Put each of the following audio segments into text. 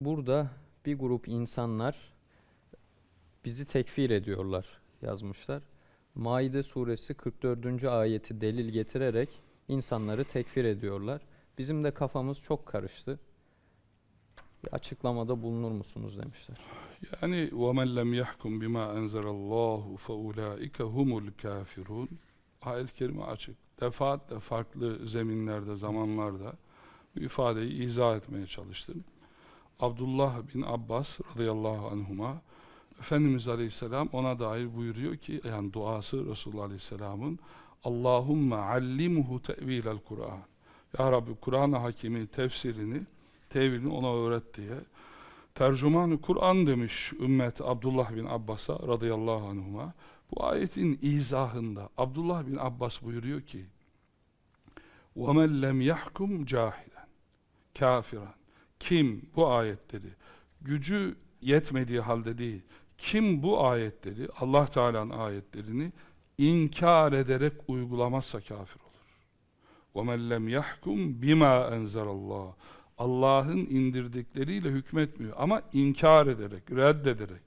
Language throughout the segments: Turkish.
Burada bir grup insanlar bizi tekfir ediyorlar yazmışlar. Maide suresi 44. ayeti delil getirerek insanları tekfir ediyorlar. Bizim de kafamız çok karıştı. Bir açıklamada bulunur musunuz demişler. Yani وَمَنْ لَمْ يَحْكُمْ بِمَا أَنْزَلَ اللّٰهُ فَاُولَٰئِكَ هُمُ الْكَافِرُونَ Ayet-i Kerime açık. Defaatle farklı zeminlerde, zamanlarda bu ifadeyi izah etmeye çalıştım. Abdullah bin Abbas radıyallahu anhuma Efendimiz Aleyhisselam ona dair buyuruyor ki yani duası Resulullah Aleyhisselam'ın Allahümme allimhu tevilel Kur'an Ya Rabbi Kur'an-ı Hakim'i tefsirini tevilini ona öğret diye tercüman Kur'an demiş ümmet Abdullah bin Abbas'a radıyallahu anhuma bu ayetin izahında Abdullah bin Abbas buyuruyor ki وَمَنْ لَمْ يَحْكُمْ جَاهِلًا kafiran kim bu ayetleri gücü yetmediği halde değil kim bu ayetleri Allah Teala'nın ayetlerini inkar ederek uygulamazsa kafir olur. وَمَنْ لَمْ يَحْكُمْ بِمَا أَنْزَرَ اللّٰهِ Allah'ın indirdikleriyle hükmetmiyor ama inkar ederek, reddederek.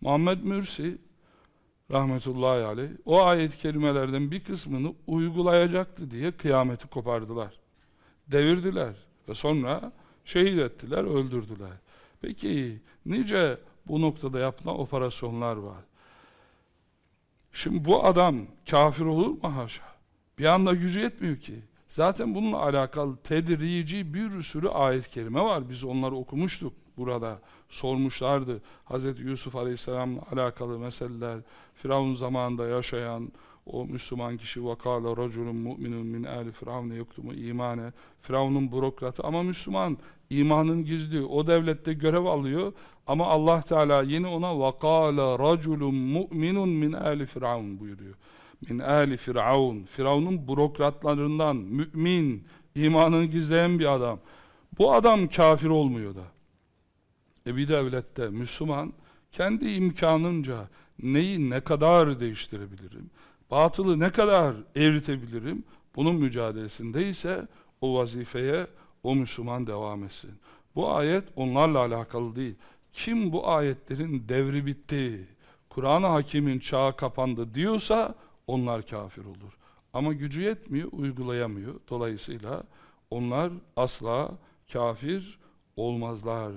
Muhammed Mürsi rahmetullahi aleyh o ayet-i kerimelerden bir kısmını uygulayacaktı diye kıyameti kopardılar. Devirdiler ve sonra şehit ettiler, öldürdüler. Peki nice bu noktada yapılan operasyonlar var. Şimdi bu adam kafir olur mu haşa? Bir anda gücü yetmiyor ki. Zaten bununla alakalı tedrici bir sürü ayet-i kerime var. Biz onları okumuştuk burada. Sormuşlardı. Hz. Yusuf Aleyhisselam'la alakalı meseleler, Firavun zamanında yaşayan o Müslüman kişi vakala raculun mu'minun min ali firavne yoktumu imane Firavun'un bürokratı. Ama Müslüman imanın gizli. O devlette görev alıyor. Ama Allah Teala yine ona vakala raculun mu'minun min ali firavun buyuruyor. Min ali firavun. Firavun'un bürokratlarından mümin imanını gizleyen bir adam. Bu adam kafir olmuyor da. E bir devlette Müslüman kendi imkanınca neyi ne kadar değiştirebilirim batılı ne kadar eritebilirim bunun mücadelesinde ise o vazifeye o Müslüman devam etsin. Bu ayet onlarla alakalı değil. Kim bu ayetlerin devri bitti, Kur'an-ı Hakim'in çağı kapandı diyorsa onlar kafir olur. Ama gücü yetmiyor, uygulayamıyor. Dolayısıyla onlar asla kafir olmazlar.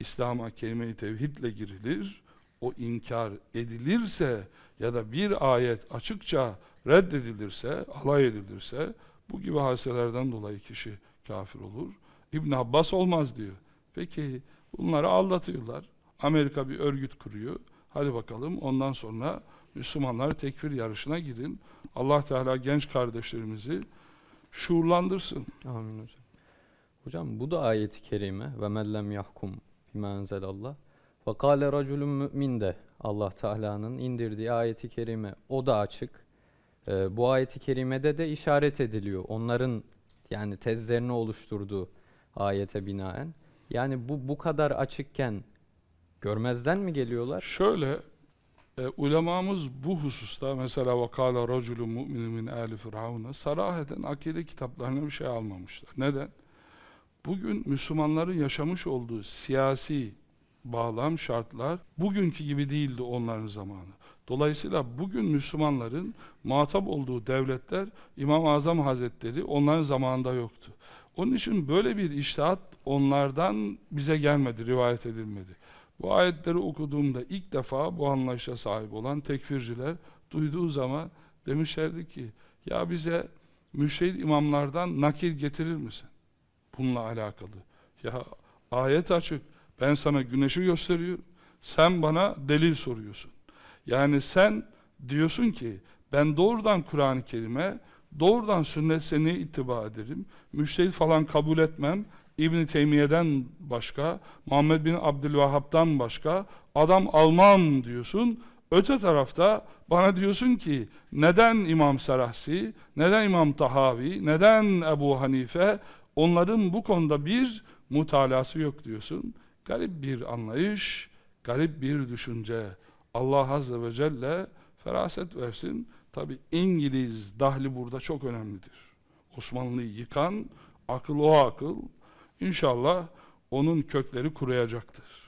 İslam'a kelime-i tevhidle girilir. O inkar edilirse ya da bir ayet açıkça reddedilirse, alay edilirse bu gibi hadiselerden dolayı kişi kafir olur. İbn Abbas olmaz diyor. Peki bunları aldatıyorlar. Amerika bir örgüt kuruyor. Hadi bakalım ondan sonra Müslümanlar tekfir yarışına gidin. Allah Teala genç kardeşlerimizi şuurlandırsın. Amin hocam. Hocam bu da ayeti kerime ve mellem yahkum bima enzelallah. Ve kâle raculun mü'min de Allah Teala'nın indirdiği ayeti kerime o da açık. Ee, bu ayeti kerimede de işaret ediliyor. Onların yani tezlerini oluşturduğu ayete binaen. Yani bu bu kadar açıkken görmezden mi geliyorlar? Şöyle e, ulemamız bu hususta mesela vakala raculun mu'minun min ali firavuna saraheten akide kitaplarına bir şey almamışlar. Neden? Bugün Müslümanların yaşamış olduğu siyasi bağlam, şartlar bugünkü gibi değildi onların zamanı. Dolayısıyla bugün Müslümanların muhatap olduğu devletler İmam-ı Azam Hazretleri onların zamanında yoktu. Onun için böyle bir iştihat onlardan bize gelmedi, rivayet edilmedi. Bu ayetleri okuduğumda ilk defa bu anlayışa sahip olan tekfirciler duyduğu zaman demişlerdi ki ya bize müşehit imamlardan nakil getirir misin? Bununla alakalı. Ya ayet açık. Ben sana güneşi gösteriyorum. Sen bana delil soruyorsun. Yani sen diyorsun ki ben doğrudan Kur'an-ı Kerim'e doğrudan sünnet seneye ittiba ederim. Müştehit falan kabul etmem. İbn Teymiye'den başka, Muhammed bin Abdülvahhab'dan başka adam almam diyorsun. Öte tarafta bana diyorsun ki neden İmam Serahsi, neden İmam Tahavi, neden Ebu Hanife onların bu konuda bir mutalası yok diyorsun. Garip bir anlayış, garip bir düşünce. Allah Azze ve Celle feraset versin. Tabi İngiliz dahli burada çok önemlidir. Osmanlı'yı yıkan akıl o akıl. İnşallah onun kökleri kuruyacaktır.